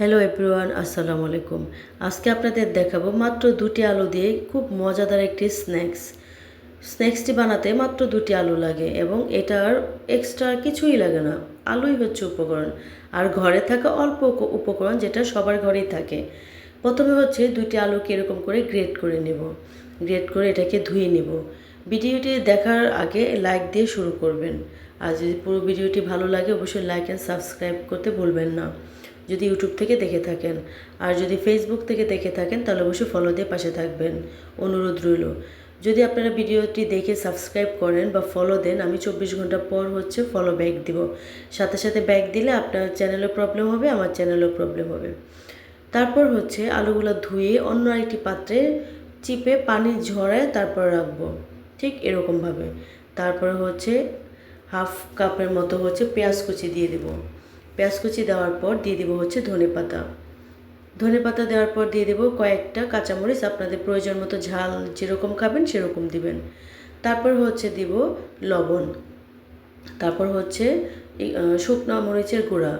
Hello everyone আসসালামু আলাইকুম। আজকে আপনাদের দেখাবো মাত্র দুটি আলু দিয়ে খুব মজাদার একটি স্ন্যাক্স স্ন্যাক্সটি বানাতে মাত্র দুটি আলু লাগে এবং এটার এক্সট্রা কিছুই লাগে না। আলুই হচ্ছে উপকরণ। আর ঘরে থাকা অল্প উপকরণ যেটা সবার ঘরেই থাকে। প্রথমে হচ্ছে দুটি আলুকে এরকম করে গ্রেট করে নেব। গ্রেট করে এটাকে ধুয়ে নেব। ভিডিওটি দেখার আগে লাইক দিয়ে শুরু করবেন। আর যদি পুরো ভিডিওটি ভালো লাগে, অবশ্যই লাইক অ্যান্ড সাবস্ক্রাইব করতে ভুলবেন না। যদি ইউটিউব থেকে দেখে থাকেন। আর যদি ফেসবুক থেকে দেখে থাকেন, তাহলে অবশ্যই ফলো দিয়ে পাশে থাকবেন। অনুরোধ রইল। যদি আপনারা ভিডিওটি দেখে সাবস্ক্রাইব করেন বা ফলো দেন, আমি চব্বিশ ঘণ্টা পর হচ্ছে ফলো ব্যাক দিব। সাথে সাথে ব্যাক দিলে আপনার চ্যানেলেও প্রবলেম হবে, আমার চ্যানেলেও প্রবলেম হবে। তারপর হচ্ছে আলুগুলো ধুয়ে অন্য আরেকটি পাত্রে চিপে পানি ঝরায় তারপর রাখব। ঠিক এরকমভাবে। তারপরে হচ্ছে হাফ কাপের মতো হচ্ছে পেঁয়াজ কুচি দিয়ে দেবো। পেঁয়াজ কুচি দেওয়ার পর দিয়ে দেবো হচ্ছে ধনে পাতা। ধনে পাতা দেওয়ার পর দিয়ে দেবো কয়েকটা কাঁচামরিচ, আপনাদের প্রয়োজন মতো ঝাল যেরকম খাবেন সেরকম দিবেন। তারপর হচ্ছে দিব লবণ। তারপর হচ্ছে শুকনো মরিচের গুঁড়া।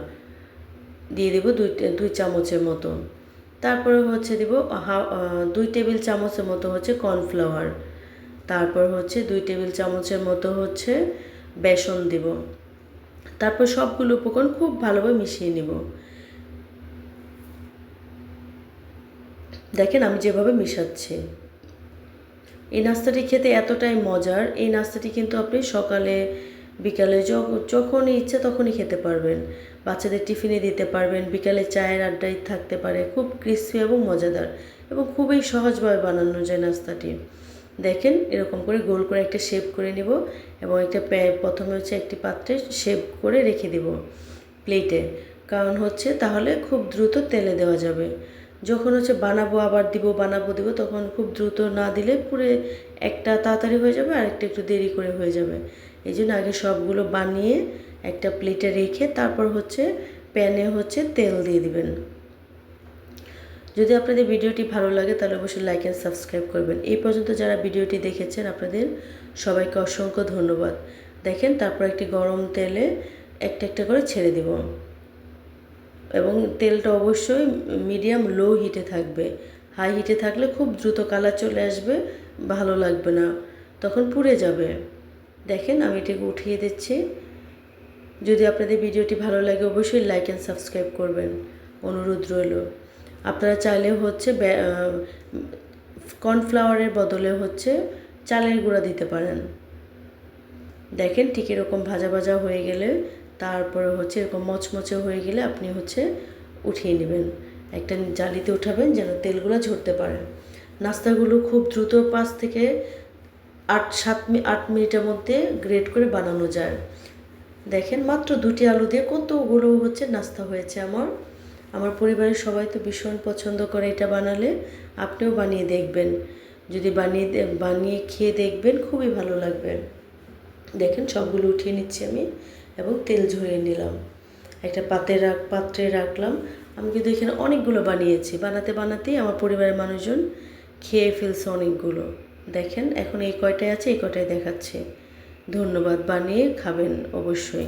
দিয়ে দেবো দুই দুই চামচের মতো। তারপরে হচ্ছে দিব দুই টেবিল চামচের মতো হচ্ছে কর্নফ্লাওয়ার। তারপর হচ্ছে দুই টেবিল চামচের মতো হচ্ছে বেসন দিব। তারপর সবগুলো উপকরণ খুব ভালোভাবে মিশিয়ে নিব। দেখেন আমি যেভাবে মিশাচ্ছি। এই নাস্তাটি খেতে এতটাই মজার, এই নাস্তাটি কিন্তু আপনি সকালে, বিকালে যখনই ইচ্ছে তখনই খেতে পারবেন। বাচ্চাদের টিফিনে দিতে পারবেন, বিকালে চায়ের আড্ডায় থাকতে পারে, খুব ক্রিস্পি এবং মজাদার এবং খুবই সহজভাবে বানানো যায় নাস্তাটি। দেখেন এরকম করে গোল করে একটা শেপ করে নিব এবং একটা প্রথমে হচ্ছে একটি পাত্রে শেপ করে রেখে দিব প্লেটে কারণ হচ্ছে তাহলে খুব দ্রুত তেলে দেওয়া যাবে। যখন হচ্ছে বানাবো, আবার দিব, বানাবো, দিব, তখন খুব দ্রুত না দিলে পুরে একটা তাড়াতাড়ি হয়ে যাবে আর একটা একটু দেরি করে হয়ে যাবে। এই জন্য আগে সবগুলো বানিয়ে একটা প্লেটে রেখে তারপর হচ্ছে প্যানে হচ্ছে তেল দিয়ে দিবেন। যদি আপনাদের ভিডিওটি ভালো লাগে, তাহলে অবশ্যই লাইক অ্যান্ড সাবস্ক্রাইব করবেন। এই পর্যন্ত যারা ভিডিওটি দেখেছেন, আপনাদের সবাইকে অসংখ্য ধন্যবাদ। দেখেন, তারপর একটি গরম তেলে একটা একটা করে ছেড়ে দিব। এবং তেলটা অবশ্যই মিডিয়াম লো হিটে থাকবে। হাই হিটে থাকলে খুব দ্রুত কালার চলে আসবে, ভালো লাগবে না, তখন পুড়ে যাবে। দেখেন, আমি এটাকে উঠিয়ে দিচ্ছি। যদি আপনাদের ভিডিওটি ভালো লাগে, অবশ্যই লাইক অ্যান্ড সাবস্ক্রাইব করবেন। অনুরোধ রইল। আপনারা চাইলে হচ্ছে কর্নফ্লাওয়ারের বদলে হচ্ছে চালের গুঁড়া দিতে পারেন। দেখেন ঠিক এরকম ভাজা ভাজা হয়ে গেলে তারপরে হচ্ছে এরকম মচমচে হয়ে গেলে আপনি হচ্ছে উঠিয়ে নেবেন। একটা জালিতে উঠাবেন যেন তেলগুলো ঝরতে পারে। নাস্তাগুলো খুব দ্রুত পাঁচ থেকে আট, সাত আট মিনিটের মধ্যে গ্রেট করে বানানো যায়। দেখেন মাত্র দুটি আলু দিয়ে কতগুলো হচ্ছে নাস্তা হয়েছে আমার। আমার পরিবারের সবাই তো ভীষণ পছন্দ করে এটা বানালে আপনিও বানিয়ে দেখবেন। যদি বানিয়ে বানিয়ে খেয়ে দেখবেন, খুবই ভালো লাগবে। দেখেন সবগুলো উঠিয়ে নিচ্ছি আমি এবং তেল ঝরিয়ে নিলাম। একটা পাত্রে রাখ, পাত্রে রাখলাম। আমি কিন্তু এখানে অনেকগুলো বানিয়েছি। বানাতে বানাতেই আমার পরিবারের মানুষজন খেয়ে ফেলছে অনেকগুলো। দেখেন এখন এই কয়টায় আছে, এই কয়টায় দেখাচ্ছে। ধন্যবাদ, বানিয়ে খাবেন অবশ্যই।